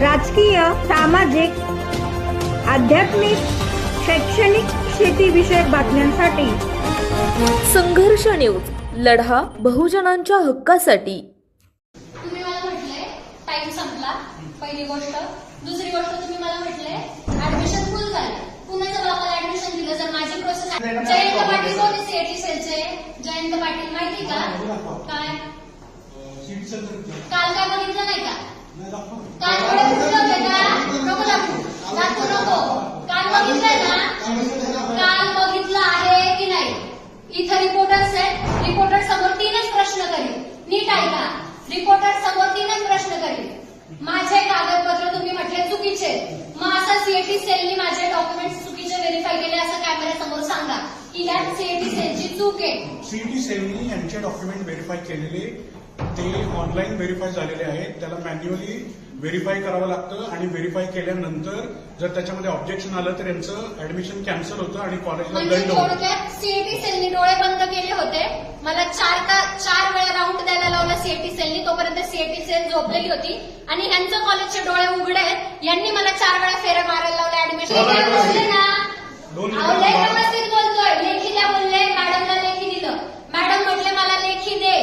राजकीय सामाजिक आध्यात्मिक शैक्षणिक शेतीविषयक बातम्यांसाठी. संघर्ष न्यूज लढा बहुजनांच्या हक्कासाठी. तुम्ही मला म्हटले टाइम संपला. पहिली गोष्ट. दुसरी गोष्ट तुम्ही मला म्हटले ऍडमिशन फुल झाले. कुणाच्या बापाला ऍडमिशन दिलं जर माझी प्रोसेस जयंत पाटील कोणी सीएटी सेलचे जयंत पाटील माहिती का? काय? काल काय बघितलं नाही का? काल बघितलं आहे की नाही इथं रिपोर्टर समोर तीनच प्रश्न करील नीट ऐका रिपोर्टर समोर तीनच प्रश्न माझे कागदपत्र तुम्ही म्हटले चुकीचे सीएटी सेलनी माझे डॉक्युमेंट चुकीचे व्हेरीफाय केले असं कॅमेऱ्यासमोर सांगा की ह्या सीएटी सेलची चूक आहे सेलनी यांचे डॉक्युमेंट व्हेरीफाय केलेले. ते ऑनलाईन व्हेरीफाय झालेले आहेत. त्याला मॅन्युअली व्हेरीफाय करावं लागतं आणि व्हेरीफाय केल्यानंतर जर त्याच्यामध्ये ऑब्जेक्शन आलं तर यांचं ऍडमिशन कॅन्सल होतं आणि कॉलेजला म्हणजे दंड होतो. सीएटी सेलनी डोळे बंद केले होते. मला चार का चार वेळा राऊंड द्यायला लावला सीएटी सेलनी तोपर्यंत सीएटी सेल झोपलेली होती. आणि ह्यांचं कॉलेजचे डोळे उघडे आहेत. यांनी मला चार वेळा फेऱ्या मारायला लावल्या. ऍडमिशन दोन बोलतोय. लेखी द्या बोलले मॅडमला लेखी दिलं मॅडम म्हटले मला लेखी दे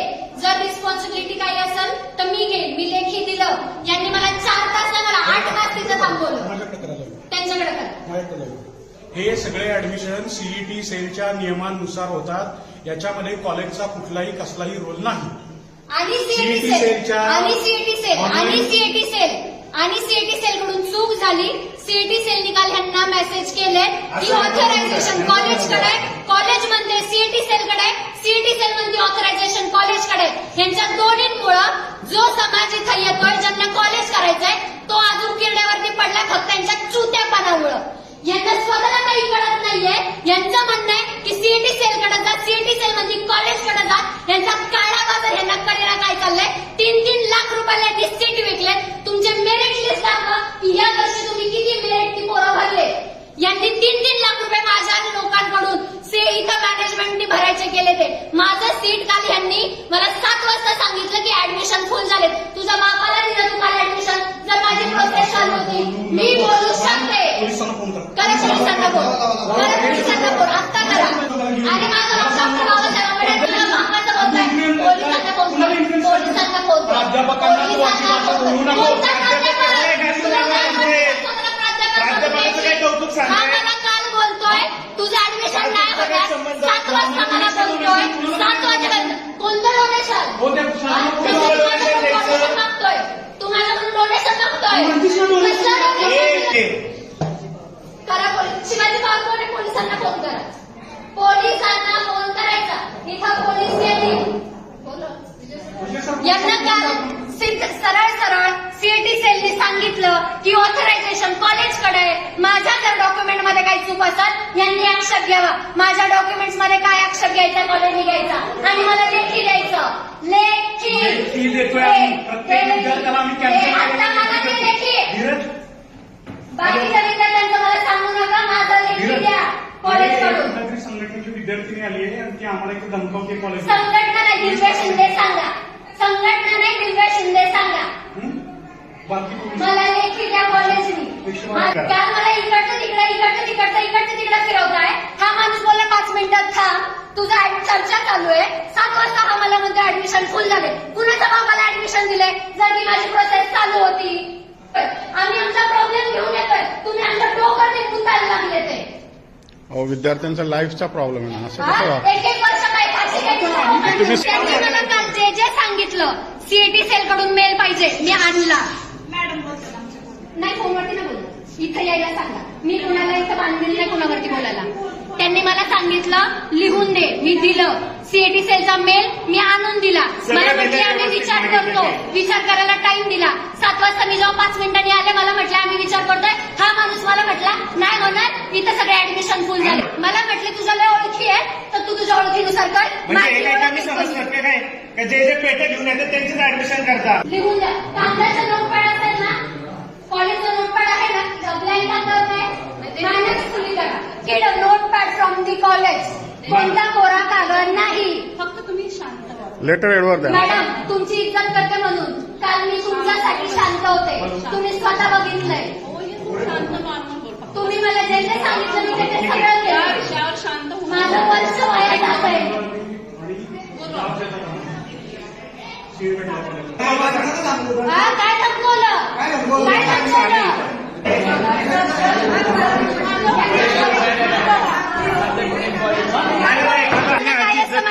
जर रिस्पॉन्सिबिलिटी काही असेल तर मी घेईन मी लेखी दिलं यांनी मला चार तास नाही मला आठ तास तिथं थांबवलं माझ्याकडे करा जाऊ त्यांच्याकडे करा माझ्याकडे जाऊ हे सगळे ऍडमिशन सीईटी सेलच्या नियमानुसार होतात. याच्यामध्ये कॉलेजचा कुठलाही कसलाही रोल नाही. आणि सीएटी CET सेल सेलच्या आणि सीएटी सेल आणि सीएटी सेल आणि सीएटी सेल कडून चूक झाली सीएटी सेल निकाल ह्यांना मेसेज केले. की ऑथरायझेशन. कॉलेजकडे कॉलेज म्हणते सीएटी सेलकडे सीएटी सेल म्हणते ऑथरायझेशन कॉलेजकडे यांच्या दोन्हींमुळं जो समाज इथं येतोय ज्यांना कॉलेज करायचंय तो अजून किरड्यावरती पडलाय फक्त त्यांच्या चुत्यापणामुळं. यांना स्वतःला काही कळत नाहीये. यांचं म्हणणं आहे की सीएटी सेलकडे जा सीएटी सेल म्हणजे कॉलेजकडे जा यांचा काळा बाजार यांना कडेला काय चाललंय तीन तीन लाख रुपयाला यांनी सीट विकले तुमचे मेरिट लिस्ट दाखवा. की या वर्षी तुम्ही किती मेरिट ती पोरं भरले? यांनी तीन तीन लाख रुपये माझ्या आणि लोकांकडून से इथं मॅनेजमेंटनी भरायचे केले ते. माझं सीट काल यांनी मला सात वाजता सांगितलं की ऍडमिशन फुल झाले तुझा बापा दिलं तू काल ऍडमिशन जर माझी प्रोसेस चालू होती मी बोलू शकते पोलिसांना फोन करा करा पोलिसांना फोन करा पोलिसांना फोन आत्ता करा आणि माझं नाव डॉक्टर बाबासाहेब आंबेडकर तुला मामाचं बोलताय पोलिसांना फोन कर पोलिसांना फोन कर प्राध्यापकांना तू अशी भाषा बोलू नको. कोणता प्राध्यापक? प्राध्यापक तुला काय आहे, बोलतोय? तुला प्राध्यापक प्राध्यापकाचं बोलतोय? काय कौतुक सांगताय? हा मला काल बोलतोय तुझं ऍडमिशन नाही प्राध्यापकाचा काय होणार संबंध? सात वाजता मला बोलतोय सात वाजेपर्यंत कोणतं डोनेशन हो, त्या शाळेत कोणी डोनेशन मागतोय तुम्हाला म्हणून डोनेशन मागतोय कसलं donation ए, दिलं? ए, करा पोलीस शिवाजी बागोने पोलिसांना फोन करा पोलिसांना फोन करायचा. इथं पोलीस येतील. यांना काल सिद्ध सरळ सरळ सीएटी सेलनी सांगितलं की ऑथरायझेशन कॉलेजकडे आहे. माझ्या जर डॉक्युमेंटमध्ये काही चूक असेल यांनी आक्षेप घ्यावा. माझ्या डॉक्युमेंट्समध्ये काय आक्षेप घ्यायचा कॉलेजने घ्यायचा. आणि मला लेखी द्यायचं. लेखी. लेखी देतोय आम्ही. हे- प्रत्येक हे- विद्यार्थ्याला आम्ही हे कॅन्सल आता मला ते लेखी आहे. धीरज बाकीच्या विद्यार्थ्यांचं मला सांगू नका माझा लेखी धीरज द्या कॉलेजकडून कुठल्यातरी संघटनेची विद्यार्थिनी आली आहे आणि ती आम्हाला इथे धमकावते कॉलेज संघटना नाही दिव्या शिंदे सांगा. संघटना नाही दिव्या शिंदे सांगा. बाकी मला लेखी द्या कॉलेजनी विश्वास करा. काल मला इकडचं तिकडे इकडचं तिकडचं इकडचं तिकडे फिरवताय? हा माणूस बोलला पाच मिनिटात थांब. तुझा चर्चा चालू आहे. सात वाजता हा मला म्हणतो ऍडमिशन फुल झाले. कुणाच्या बाबाला ऍडमिशन दिले? जर की माझी प्रोसेस चालू होती. आम्ही आमचा प्रॉब्लेम घेऊन येतोय. तुम्ही आमच्या डोकर ते गुंतायला लागले ते. अहो विद्यार्थ्यांचा लाईफचा प्रॉब्लेम आहे ना असं हा? कसं वा- एक एक वर्ष काय फाशी घ्यायची तुम्ही- त्यांनी मला काल जे जे सांगितलं सीएटी सेल कडून मेल पाहिजे मी आणला. नाही फोनवरती नाही बोलत. इथं यायला सांगा. मी कुणाला इथं बांधलेलं नाही कुणावरती बोलायला. त्यांनी मला सांगितलं लिहून दे मी दिलं. सीएटी सेलचा मेल मी आणून दिला. मला म्हटले आम्ही विचार करतो. विचार करायला टाइम दिला. सात वाजता मी जेव्हा पाच मिनिटांनी आले मला म्हटलं आम्ही विचार करतोय. हा माणूस मला म्हटला नाही होणार इथं सगळे ऍडमिशन फुल झाले. मला म्हटले तुझ्या लय ओळखी आहे तर तू तुझ्या ओळखीनुसार कर. म्हणजे माझी ओळख काय? का जे जे पेटे घेऊन येतात त्यांचीच ऍडमिशन करतात? लिहून द्या. कागदाचं नोटपॅड असेल ना कॉलेजचं नोटपॅड आहे ना कागदावर काय मॅनेज खुली करा. Kit notepad from the college कोणता कोरा कागद नाही. फक्त तुम्ही शांत व्हा. लेटर एडवर द्या. मॅडम तुमची इज्जत करते म्हणून. काल मी तुमच्यासाठी शांत शिकवते तुम्ही स्वतः बघितलंय. तुम्ही मला जे जे सांगितलं मी ते सगळं केलं. माझं वर्ष वाया जातंय हा काय धमकवलं काय धमकवलं तुला काय असतं